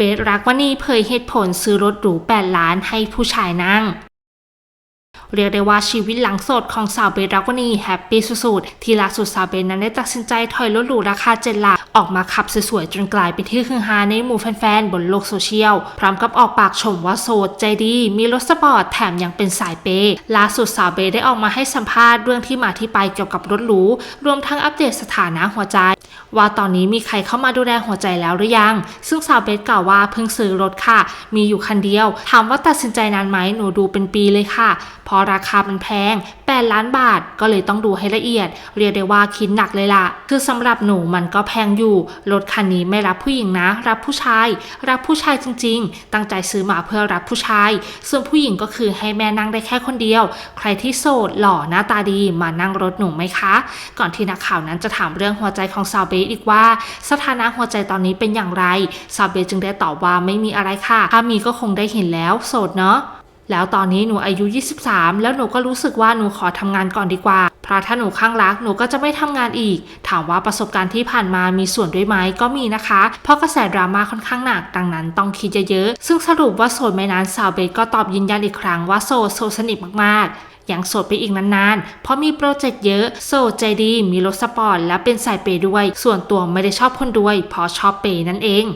เบสรักวณีเผยเหตุผลซื้อรถหรู 8 ล้านให้ผู้ชายนั่ง เรียกได้ว่าชีวิตหลังโสดของสาวเบสรักวณีแฮปปี้สุดๆ ที่ล่าสุดสาวเบสนั้นได้ตัดสินใจถอยรถหรูราคาเจ็ดหลัก ออกมาขับสวยๆจนกลายเป็นที่ฮือฮาในหมู่แฟนๆ บนโลกโซเชียล พร้อมกับออกปากชมว่าโสดใจดี มีรถสปอร์ตแถมยังเป็นสายเปย์ล่าสุดสาวเบสได้ออกมาให้สัมภาษณ์เรื่องที่มาที่ไปเกี่ยวกับรถหรูรวมทั้งอัปเดตสถานะหัวใจ ว่าตอนนี้มีใครเข้ามาดูแลหัวใจแล้วหรือยัง ซึ่งสาวเบสกล่าวว่าเพิ่งซื้อรถค่ะ มีอยู่คันเดียว ถามว่าตัดสินใจนานไหมหนูดูเป็นปีเลยค่ะเพราะราคามันแพง 8 ล้านบาทก็เลยต้องดูให้ละเอียด เรียกได้ว่าคิดหนักเลยล่ะ คือสำหรับหนูมันก็แพงอยู่รถคันนี้ไม่รับผู้หญิงนะ รับผู้ชาย รับผู้ชายจริง ๆ ตั้งใจซื้อมาเพื่อรับผู้ชาย ส่วนผู้หญิงก็คือให้แม่นั่งได้แค่คนเดียว ใครที่โสดหล่อหน้าตาดีมานั่งรถหนูไหมคะ ก่อนที่นักข่าวนั้นจะถามเรื่องหัวใจของสาวเบสอีกว่า สถานะหัวใจตอนนี้เป็นอย่างไรสาวเบสจึงได้ตอบว่าไม่มีอะไรค่ะ ถ้ามีก็คงได้เห็นแล้ว โสดเนาะ แล้วตอนนี้หนูอายุ 23 แล้วหนูก็รู้สึกว่าหนูขอทำงานก่อนดีกว่า เพราะถ้าหนูข้างรักหนูก็จะไม่ทำงานอีก ถามว่าประสบการณ์ที่ผ่านมามีส่วนด้วยไหมก็มีนะคะ เพราะกระแสดราม่าค่อนข้างหนัก ดังนั้นต้องคิดเยอะๆ ซึ่งสรุปว่าโสดไม่นานสาวเบสก็ตอบยืนยันอีกครั้งว่าโสดโสดสนิทมากๆยังโสดไปอีกนานๆ เพราะมีโปรเจกต์เยอะ โสดใจดี มีรถสปอร์ต และเป็นสายเปย์ด้วย ส่วนตัวไม่ได้ชอบคนด้วยเพราะชอบเปย์นั่นเอง